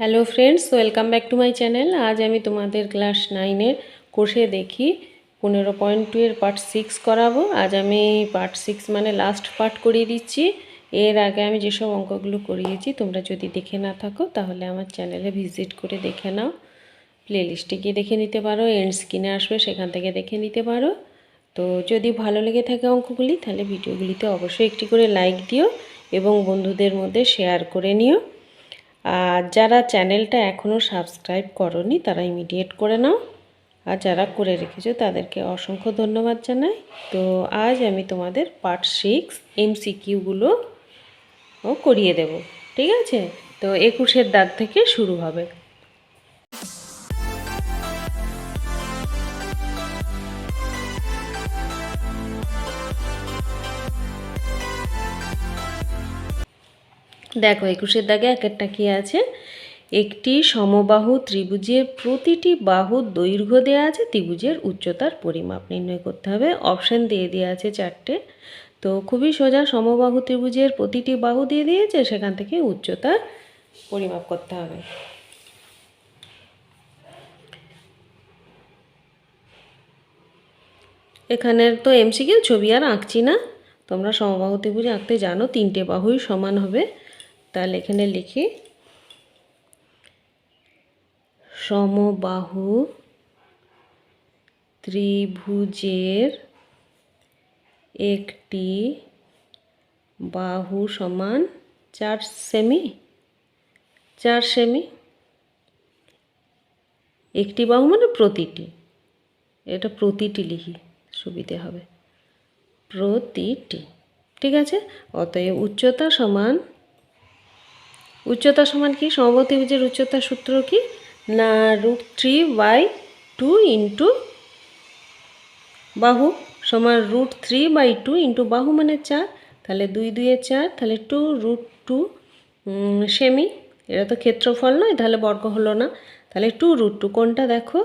Hello friends welcome back to my channel আজ আমি তোমাদের ক্লাস নাইনের কোষে দেখি পনেরো পয়েন্ট টু এর পার্ট সিক্স করাবো। আজ আমি পার্ট সিক্স মানে লাস্ট পার্ট করিয়ে দিচ্ছি। এর আগে আমি যেসব অঙ্কগুলো করিয়েছি, তোমরা যদি দেখে না থাকো, তাহলে আমার চ্যানেলে ভিজিট করে দেখে নাও। প্লেলিস্টে গিয়ে দেখে নিতে পারো এন্ড স্ক্রিনে আসবে, সেখান থেকে দেখে নিতে পারো। তো যদি ভালো লেগে থাকে অঙ্কগুলি, তাহলে ভিডিওগুলিতে অবশ্যই একটি করে লাইক দিও এবং বন্ধুদের মধ্যে শেয়ার করে নিও। আর যারা চ্যানেলটা এখনও সাবস্ক্রাইব করনি, তারা ইমিডিয়েট করে নাও। আর যারা করে রেখেছো, তাদেরকে অসংখ্য ধন্যবাদ জানাই। তো আজ আমি তোমাদের পার্ট সিক্স এমসিকিউগুলো করিয়ে দেব, ঠিক আছে? তো একুশের দাগ থেকে শুরু হবে। দেখো একুশের দাগে এক একটা কী আছে? একটি সমবাহু ত্রিভুজের প্রতিটি বাহুর দৈর্ঘ্য দেওয়া আছে, ত্রিভুজের উচ্চতার পরিমাপ নির্ণয় করতে হবে। অপশান দিয়ে দেওয়া আছে চারটে। তো খুবই সোজা সমবাহু ত্রিভুজের প্রতিটি বাহু দিয়ে দিয়েছে, সেখান থেকে উচ্চতার পরিমাপ করতে হবে। এখানের তো এমসিকিউ ছবি আর আঁকছি না। তোমরা সমবাহু ত্রিভুজ আঁকতে জানো, তিনটে বাহুই সমান হবে। তাহলে এখানে লিখি। সমবাহু ত্রিভুজের একটি বাহু সমান চার সেমি চার সেমি। একটি বাহু মানে প্রতিটি। এটা প্রতিটি লিখি, সুবিধে হবে। প্রতিটি, ঠিক আছে? অতএব উচ্চতা সমান উচ্চতা সমান কি? সমবর্তীভুজের উচ্চতার সূত্র কি? না root three by two into বাহু সমান root three by two into বাহু মানে চার। তাহলে দুই দুয়ে চার, তাহলে টু রুট টু সেমি। এটা তো ক্ষেত্রফল নয়, তাহলে বর্গ হলো না। তাহলে টু রুট টু কোনটা দেখো?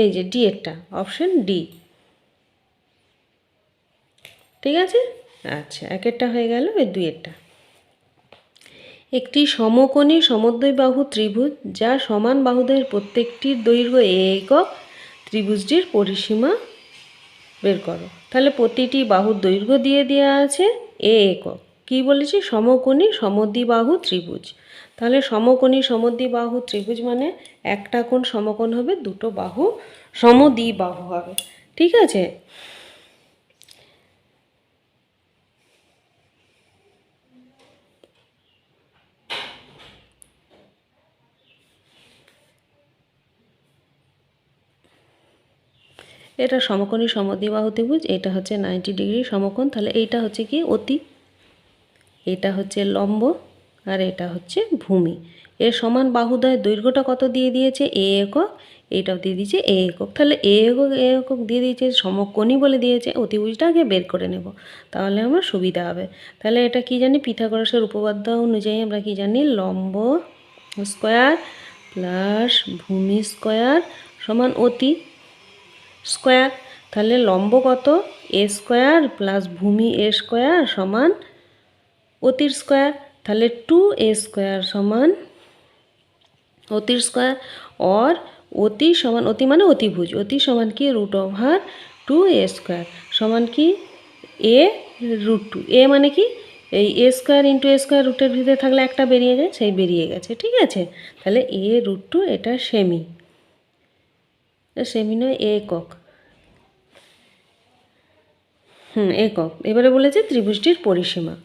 এই যে ডি এরটা অপশন ডি ঠিক আছে? আচ্ছা একেরটা হয়ে গেল, ওই দুইয়েরটা একটি সমকোণী সমদ্বয়বাহু ত্রিভুজ যা সমান বাহুদের প্রত্যেকটির দৈর্ঘ্য এ একক ত্রিভুজটির পরিসীমা বের করো। তাহলে প্রতিটি বাহুর দৈর্ঘ্য দিয়ে দেওয়া আছে এ একক কি বলেছি? সমকোণী সমদ্বিবাহু ত্রিভুজ। তাহলে সমকোণী সমদ্বিবাহু ত্রিভুজ মানে একটা কোণ সমকোণ হবে, দুটো বাহু সমদ্বিবাহু হবে। ঠিক আছে? এটা সমকোণী সমদ্বিবাহু ত্রিভুজ, এটা হচ্ছে নাইনটি ডিগ্রি সমকোণ, তাহলে এইটা হচ্ছে কি? অতি। এটা হচ্ছে লম্ব আর এটা হচ্ছে ভূমি। এর সমান বাহুদয় দৈর্ঘ্যটা কত দিয়ে দিয়েছে? এ একক এইটাও দিয়ে দিয়েছে এ একক। তাহলে এ একক এ একক দিয়ে দিয়েছে, সমকোণী বলে দিয়েছে অতিভুজটা আগে বের করে নেব। তাহলে আমার সুবিধা হবে। তাহলে এটা কি জানি? পিথাগোরাসের উপপাদ্য অনুযায়ী আমরা কি জানি? লম্ব স্কোয়ার প্লাস ভূমি স্কোয়ার সমান অতি। স্কোয়ার, তাহলে লম্ব কত? এ স্কোয়ার প্লাস ভূমি এ স্কোয়ার সমান অতির স্কোয়ার, তাহলে টু এ স্কোয়ার সমান অতির স্কোয়ার অর অতি সমান অতি মানে অতিভুজ। অতি সমান কি? Root over two A square সমান কি? এ রুট টু এ মানে কি? এই A square into A square রুটের ভিতরে থাকলে একটা বেরিয়ে যায় সেই বেরিয়ে গেছে, ঠিক আছে? তাহলে এ রুট টু এটা সেমি সেমি নয় একক। হুম, একক। এবারে বলেছে ত্রিভুজটির পরিসীমা।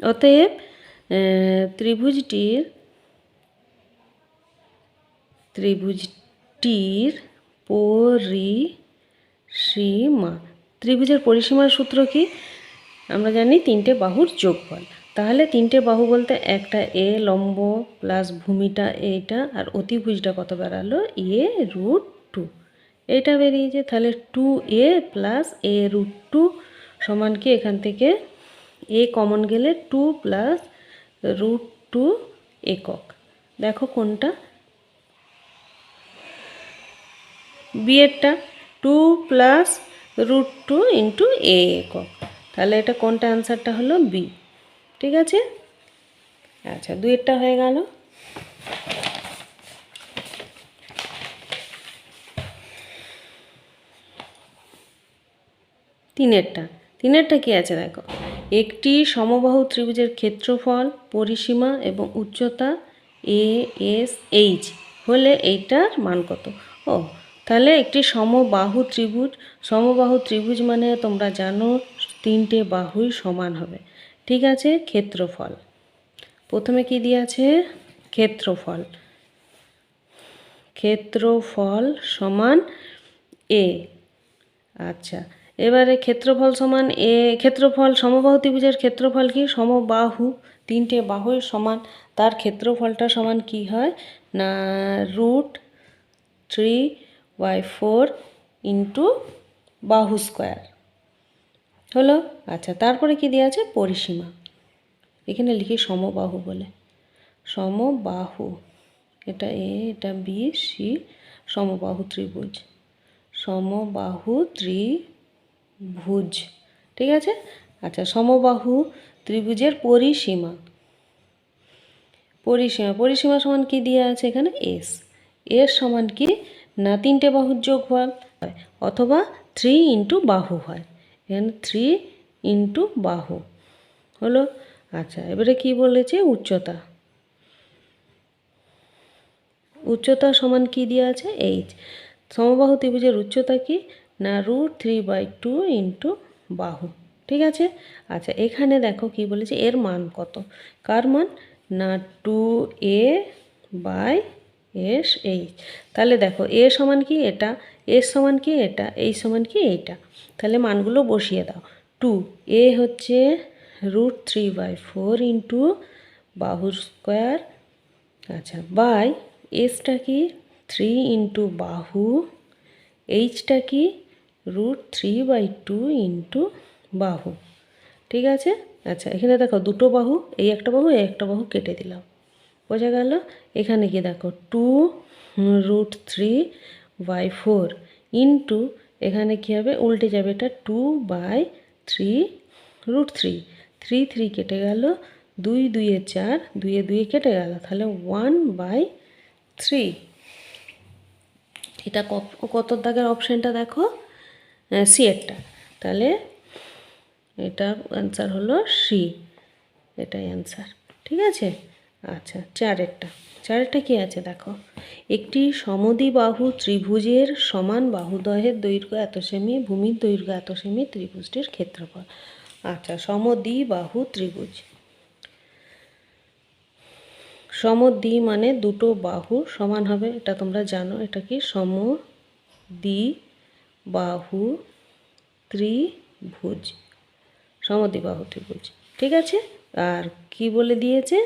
অতএব ত্রিভুজটির ত্রিভুজটির পরিসীমা। ত্রিভুজের পরিসীমার সূত্র কি? আমরা জানি তিনটে বাহুর যোগফল। তাহলে তিনটে বাহু বলতে একটা এ লম্ব প্লাস ভূমিটা এইটা, আর অতিভুজটা কত বেড়ালো? এ রুট এটা বেরিয়েছে তাহলে two A plus A root two সমান কি এখান থেকে? এ কমন গেলে টু প্লাস রুট টু একক। দেখো কোনটা? বিয়েরটা two plus root two into A একক। তাহলে এটা কোনটা অ্যান্সারটা হলো বি ঠিক আছে? আচ্ছা দুইয়েরটা হয়ে গেল। তিনেরটা। তিনেরটা কি আছে দেখো? একটি সমবাহু ত্রিভুজের ক্ষেত্রফল, পরিসীমা এবং উচ্চতা এ এস এইচ হলে এইটার মান কত? ও, তাহলে একটি সমবাহু ত্রিভুজ সমবাহু ত্রিভুজ মানে তোমরা জানো তিনটে বাহুই সমান হবে। ঠিক আছে? ক্ষেত্রফল। প্রথমে কি দিয়ে আছে? ক্ষেত্রফল। ক্ষেত্রফল সমান এ আচ্ছা এবারে ক্ষেত্রফল সমান, এ ক্ষেত্রফল সমবাহু ত্রিভুজের ক্ষেত্রফল কি? সমবাহু তিনটে বাহুই সমান। তার ক্ষেত্রফলটা সমান কি হয়? না, root three by four into বাহু স্কোয়ার। হলো? আচ্ছা তারপরে কি দেওয়া আছে? পরিসীমা। এখানে লিখি সমবাহু বলে। সমবাহু। এটা এ, এটা বি, সি, সমবাহু ত্রিভুজ। সমবাহু ত্রিভুজ ঠিক আছে? আচ্ছা সমবাহু ত্রিভুজের পরিসীমা। পরিসীমা পরিসীমা সমান কি দেওয়া আছে এখানে? এস এর সমান কি? না, তিনটে বাহুর যোগ হয়, অথবা থ্রি ইন্টু বাহু হয়। এখানে থ্রি ইন্টু বাহু। হলো? আচ্ছা এবারে কি বলেছে? উচ্চতা। উচ্চতা সমান কি দেওয়া আছে? এইচ সমবাহু ত্রিভুজের উচ্চতা কি? না root three by two into বাহু, ঠিক আছে? আচ্ছা এখানে দেখো কি বলেছে, এর মান কত? কার মান? না two A by S H তাহলে দেখো এ সমান কি এটা এর সমান কি এটা এই সমান কি এইটা। তাহলে মানগুলো বসিয়ে দাও। টু এ হচ্ছে root three by four into বাহুর স্কোয়ার আচ্ছা বাই এসটা কি? থ্রি ইন্টু বাহু এইচটা কি? Root three by two into বাহু। ঠিক আছে? আচ্ছা এখানে দেখো দুটো বাহু, এই একটা বাহু, এই একটা বাহু কেটে দিলাম। বোঝা গেল? এখানে কি দেখো two root three by four into এখানে কী হবে? উল্টে যাবে এটা two by three root three three three কেটে গেল, দুই দুইয়ে চার, দুইয়ে দুইয়ে কেটে গেল, তাহলে ওয়ান বাই থ্রি এটা কত দাগের অপশানটা দেখো? সি এরটা তাহলে এটা অ্যান্সার হলো সি। এটাই অ্যান্সার ঠিক আছে? আচ্ছা চারেরটা চারেরটা কি আছে দেখো? একটি সমদ্বিবাহু ত্রিভুজের সমান বাহুদয়ের দৈর্ঘ্য এত সেমি, ভূমির দৈর্ঘ্য এত সেমি ত্রিভুজটির ক্ষেত্রফল। আচ্ছা সমদ্বিবাহু ত্রিভুজ। সমদ্বি মানে দুটো বাহু সমান হবে, এটা তোমরা জানো। এটা কি? সম দ্বি বাহু, ত্রিভুজ সমদ্বিবাহু ত্রিভুজ। ঠিক আছে? আর কি বলে দিয়েছে?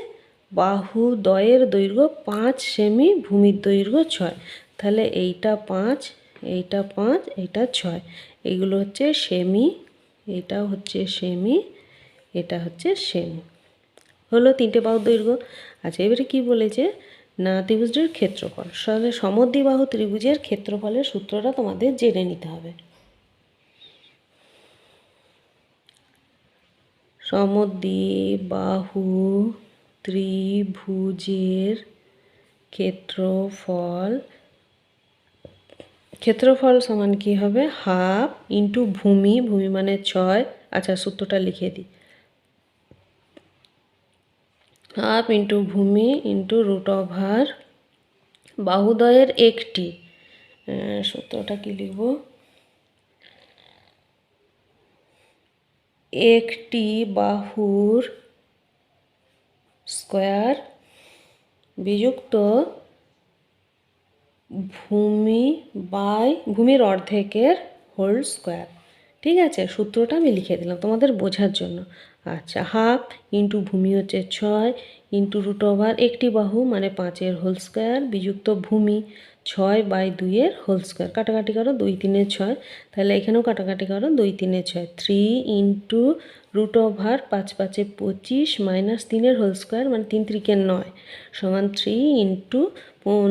বাহু দয়ের দৈর্ঘ্য পাঁচ, সেমি ভূমির দৈর্ঘ্য ছয়। তাহলে এইটা পাঁচ এইটা পাঁচ, এইটা ছয়। এইগুলো হচ্ছে সেমি, এটা হচ্ছে সেমি, এটা হচ্ছে সেমি। হলো তিনটে বাহু দৈর্ঘ্য। আচ্ছা এবারে কি বলেছে? না ত্রিভুজটির ক্ষেত্রফল। তাহলে সমদ্বিবাহু ত্রিভুজের ক্ষেত্রফলের সূত্রটা তোমাদের জেনে নিতে হবে। সমদ্বিবাহু ত্রিভুজের ক্ষেত্রফল ক্ষেত্রফল সমান কি হবে? হাফ ইন্টু ভূমি ভূমি মানে ছয়। আচ্ছা সূত্রটা লিখে দিই। হাফ ইন্টু ভূমি ইন্টু রুট ওভার বাহুদয়ের একটি। সূত্রটা কি লিখব? একটি বাহুর স্কোয়ার বিযুক্ত ভূমি বাই ভূমির অর্ধেকের হোল স্কোয়ার ঠিক আছে? সূত্রটা আমি লিখে দিলাম তোমাদের বোঝার জন্য। আচ্ছা হাফ ইন্টু ভূমি হচ্ছে ছয়, ইন্টু রুট ওভার একটি বাহু মানে পাঁচের হোল স্কোয়ার বিযুক্ত ভূমি ছয় বাই দুইয়ের হোল স্কোয়ার। কাটাকাটি করো দুই তিনে ছয়, তাহলে এখানেও কাটাকাটি করো দুই তিনে ছয়। থ্রি ইন্টু রুট ওভার পাঁচ পাঁচে পঁচিশ মাইনাস তিনের হোল স্কোয়ার মানে তিন ত্রিকে নয়, সমান থ্রি ইন্টু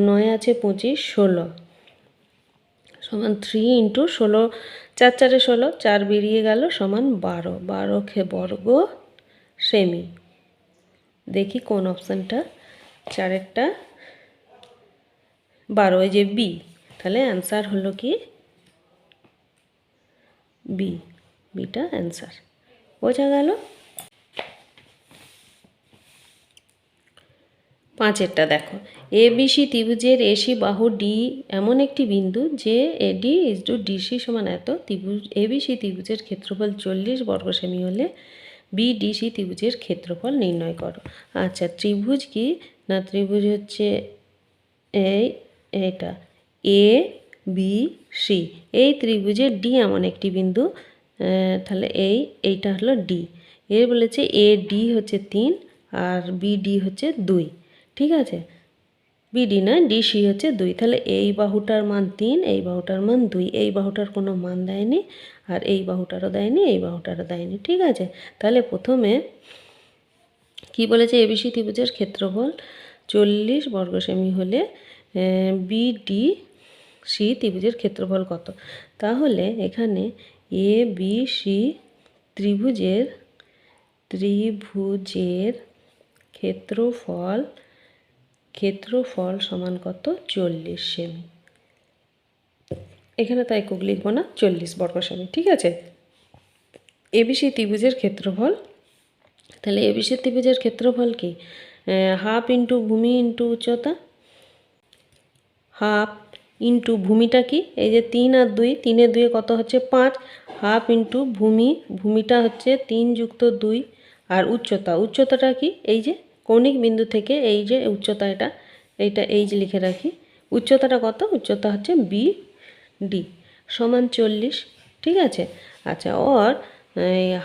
নয় আছে পঁচিশ, ষোলো। সমান থ্রি ইন্টু ষোলো চার চারে ষোলো, চার বেরিয়ে গেল সমান বারো। বারো খে বর্গ সেমি। দেখি কোন অপশানটা। চারেরটা বারো, এই যে বি। তাহলে অ্যান্সার হলো কি? বি। বিটা অ্যান্সার। বোঝা গেল? পাঁচেরটা দেখো। এ বিসি ত্রিভুজের এসি বাহু ডি এমন একটি বিন্দু যে এডি ইজ টু ডিসি সমান এত। ত্রিভুজ এ এবিসি ত্রিভুজের ক্ষেত্রফল চল্লিশ বর্গ সেমি হলে বিডিসি ত্রিভুজের ক্ষেত্রফল নির্ণয় করো। আচ্ছা ত্রিভুজ কি? না, ত্রিভুজ হচ্ছে এই, এটা। এ বি সি এই ত্রিভুজের ডি এমন একটি বিন্দু তাহলে এই, এইটা হলো ডি এর বলেছে এ ডি হচ্ছে তিন, আর বি ডি হচ্ছে দুই। ঠিক আছে? বিডি না? ডিসি হচ্ছে দুই। তাহলে এই বাহুটার মান তিন, এই বাহুটার মান দুই। এই বাহুটার কোনো মান দেয়নি আর এই বাহুটারও দেয়নি, এই বাহুটারও দেয়নি। ঠিক আছে? তাহলে প্রথমে কি বলেছে এবিসি ত্রিভুজের ক্ষেত্রফল? চল্লিশ বর্গ সেমি হলে বিডি সি ত্রিভুজের ক্ষেত্রফল কত? তাহলে এখানে এ বি সি ত্রিভুজের ত্রিভুজের ক্ষেত্রফল ক্ষেত্রফল সমান কত? চল্লিশ সেমি। এখানে তাই একক লিখব না, চল্লিশ বর্গ সেমি, ঠিক আছে? এবিসি ত্রিভুজের ক্ষেত্রফল। তাহলে এবিসি ত্রিভুজের ক্ষেত্রফল কি? হাফ ইন্টু ভূমি ইন্টু উচ্চতা। হাফ ইন্টু ভূমিটা কি? এই যে তিন আর দুই, তিনের দুয়ে কত হচ্ছে? পাঁচ। হাফ ইন্টু ভূমি, ভূমিটা হচ্ছে তিন যুক্ত দুই আর উচ্চতা। উচ্চতাটা কি? এই যে কৌণিক বিন্দু থেকে এই যে উচ্চতা এটা, এইটা এই যে লিখে রাখি। উচ্চতাটা কত? উচ্চতা হচ্ছে বি ডি সমান চল্লিশ, ঠিক আছে? আচ্ছা ওর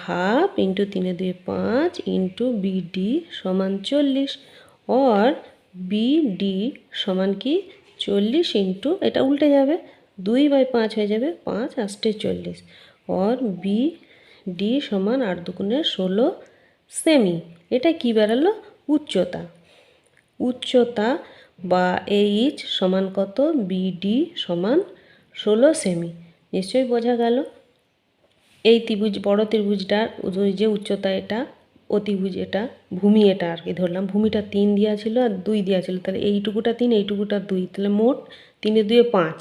হাফ ইন্টু তিনে দুই পাঁচ ইন্টু বিডি সমান চল্লিশ ওর বিডি সমান কি? চল্লিশ ইন্টু এটা উল্টে যাবে, দুই বাই পাঁচ হয়ে যাবে পাঁচ আষ্টে চল্লিশ। ওর বি ডি সমান আট দুগুণে ষোলো সেমি এটা কি বেরালো? উচ্চতা। উচ্চতা বা এইচ সমান কত? বিডি সমান ষোলো সেমি নিশ্চয়ই বোঝা গেল? এই ত্রিভুজ, বড় ত্রিভুজটার যে উচ্চতা এটা, অতিভুজ এটা, ভূমি এটা আর কি ধরলাম। ভূমিটা তিন দেওয়া ছিল আর দুই দেওয়া ছিল। তাহলে এইটুকুটা তিন, এইটুকুটা দুই। তাহলে মোট তিনে দুয়ে পাঁচ।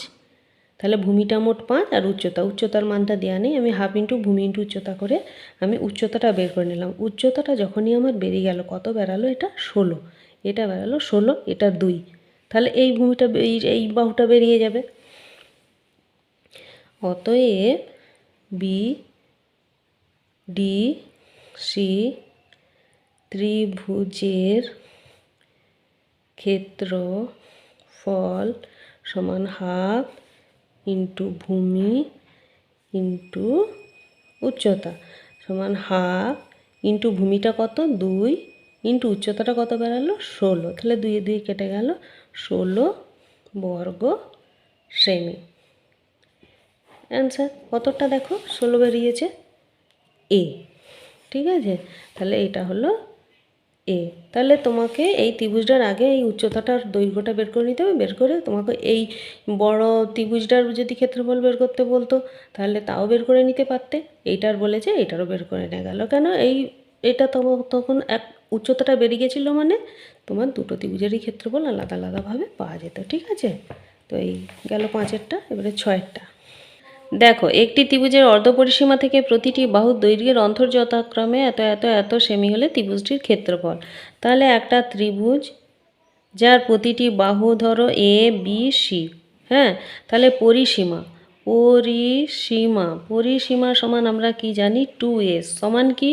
তাহলে ভূমিটা মোট পাঁচ আর উচ্চতা, উচ্চতার মানটা দেওয়া নেই, আমি হাফ ইন্টু ভূমি ইন্টু উচ্চতা করে আমি উচ্চতাটা বের করে নিলাম। উচ্চতাটা যখনই আমার বেরিয়ে গেল, কত বেরালো এটা? ষোলো। এটা বেরালো ষোলো, এটা দুই। তাহলে এই ভূমিটা, এই বাহুটা বেরিয়ে যাবে। অতএব বি ডি সি ত্রিভুজের ক্ষেত্রফল সমান হাফ ইন্টু ভূমি ইন্টু উচ্চতা। সমান হাফ ইন্টু ভূমিটা কত? দুই ইন্টু উচ্চতাটা কত বেরালো? ষোলো। তাহলে দুই দুই কেটে গেল। ষোলো বর্গ সেমি। অ্যান্সার কতটা দেখো? ষোলো বেরিয়েছে। এ ঠিক আছে? তাহলে এটা হলো এ, তাহলে তোমাকে এই ত্রিভুজটার আগে এই উচ্চতাটার দৈর্ঘ্যটা বের করে নিতে হবে, বের করে তোমাকে এই বড় ত্রিভুজটার যদি ক্ষেত্রফল বের করতে বলতো, তাহলে তাও বের করে নিতে পারতে। এইটার বলেছে, এইটারও বের করে নেওয়া গেল। কেন? এই, এটা তখন এক উচ্চতাটা বেরিয়ে গেছিল মানে তোমার দুটো ত্রিভুজেরই ক্ষেত্রফল আলাদা আলাদাভাবে পাওয়া যেত, ঠিক আছে? তো এই গেল পাঁচেরটা, এবারে ছয়েরটা। দেখো, একটি ত্রিভুজের অর্ধপরিসীমা থেকে প্রতিটি বাহুর দৈর্ঘ্যের অন্তর যথাক্রমে এত এত এত সেমি হলে ত্রিভুজটির ক্ষেত্রফল। তাহলে একটা ত্রিভুজ, যার প্রতিটি বাহু ধরো এ বি সি হ্যাঁ? তাহলে পরিসীমা পরিসীমা পরিসীমা সমান আমরা কি জানি? টু এস সমান কি?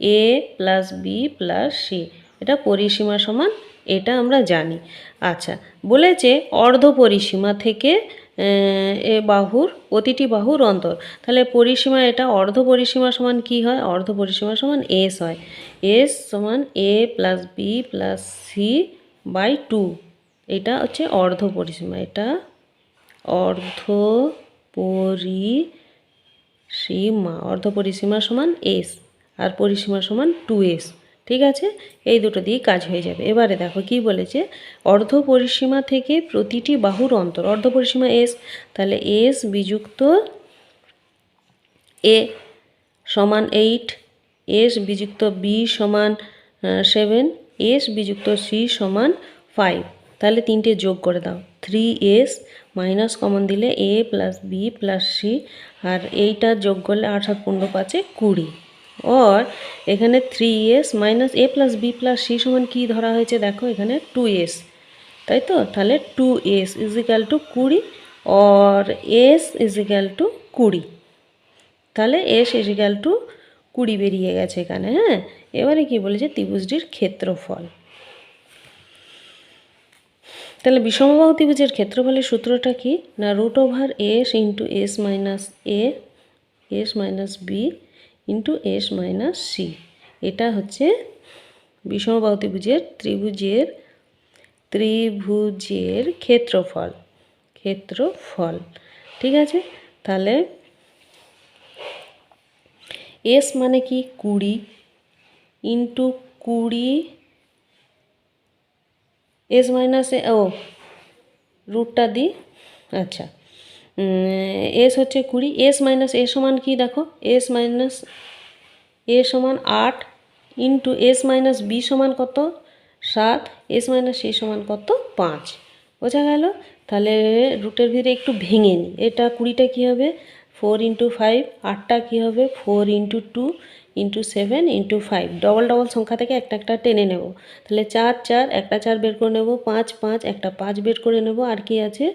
A plus B plus C এটা পরিসীমা সমান, এটা আমরা জানি। আচ্ছা বলেছে অর্ধ পরিসীমা থেকে এ বাহুর, প্রতিটি বাহুর অন্তর। তাহলে পরিসীমা এটা, অর্ধ পরিসীমা সমান কি হয়? অর্ধ পরিসীমা সমান এস হয়। এস সমান A plus B plus C by two এটা হচ্ছে অর্ধ পরিসীমা। এটা অর্ধ পরিসীমা। অর্ধ পরিসীমা সমান এস আর পরিসীমা সমান টু এস ঠিক আছে? এই দুটো দিয়ে কাজ হয়ে যাবে। এবারে দেখো কি বলেছে? অর্ধ পরিসীমা থেকে প্রতিটি বাহুর অন্তর, অর্ধ পরিসীমা এস তাহলে এস বিযুক্ত এ সমান এইট এস বিযুক্ত বি সমান সেভেন এস বিযুক্ত সি সমান ফাইভ তাহলে তিনটে যোগ করে দাও। থ্রি এস মাইনাস কমন দিলে A plus B plus C আর এইটা যোগ করলে সাত পনেরো পাঁচে কুড়ি। অর এখানে three S minus A plus B plus C সমান কী ধরা হয়েছে দেখো, এখানে টু এস তাই তো? তাহলে টু এস ইজিক্যাল টু কুড়ি অর এস ইজিক্যাল টু কুড়ি। তাহলে এস ইজিক্যাল টু কুড়ি বেরিয়ে গেছে এখানে হ্যাঁ? এবারে কি বলেছে? ত্রিভুজটির ক্ষেত্রফল। তাহলে বিষমবাহু ত্রিভুজের ক্ষেত্রফলের সূত্রটা কি? না root over S into S minus A S minus B into S minus C এটা হচ্ছে বিষমবাহু ত্রিভুজের ত্রিভুজের ত্রিভুজের ক্ষেত্রফল ক্ষেত্রফল। ঠিক আছে? তাহলে এস মানে কি? কুড়ি ইন্টু কুড়ি এস মাইনাস ও রুটটা দিই আচ্ছা। এস হচ্ছে কুড়ি, এস মাইনাস এ সমান কি দেখো? এস মাইনাস এ সমান আট ইন্টু এস মাইনাস বি সমান কত? সাত, এস মাইনাস সি সমান কত? পাঁচ। বোঝা গেল? তাহলে রুটের ভিতরে একটু ভেঙে নিই এটা কুড়িটা কী হবে? ফোর ইন্টু ফাইভ, আটটা কী হবে? Four into two into seven into five double double সংখ্যা থেকে একটা একটা টেনে নেব। তাহলে চার চার, একটা চার বের করে নেব। পাঁচ পাঁচ, একটা পাঁচ বের করে নেব। আর কি আছে?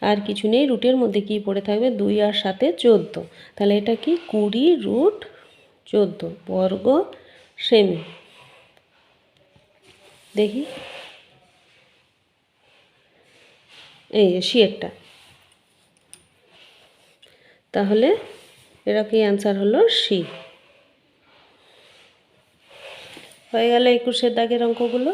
আর কিছু নেই। রুটের মধ্যে কি পড়ে থাকবে? দুই আর সাথে চোদ্দ। তাহলে এটা কি? কুড়ি রুট চোদ্দ। বর্গ সেমি। দেখি। এই শিয়েরটা। তাহলে এরা কি অ্যান্সার হলো? সি। হয়ে গেল একুশের দাগের অঙ্কগুলো।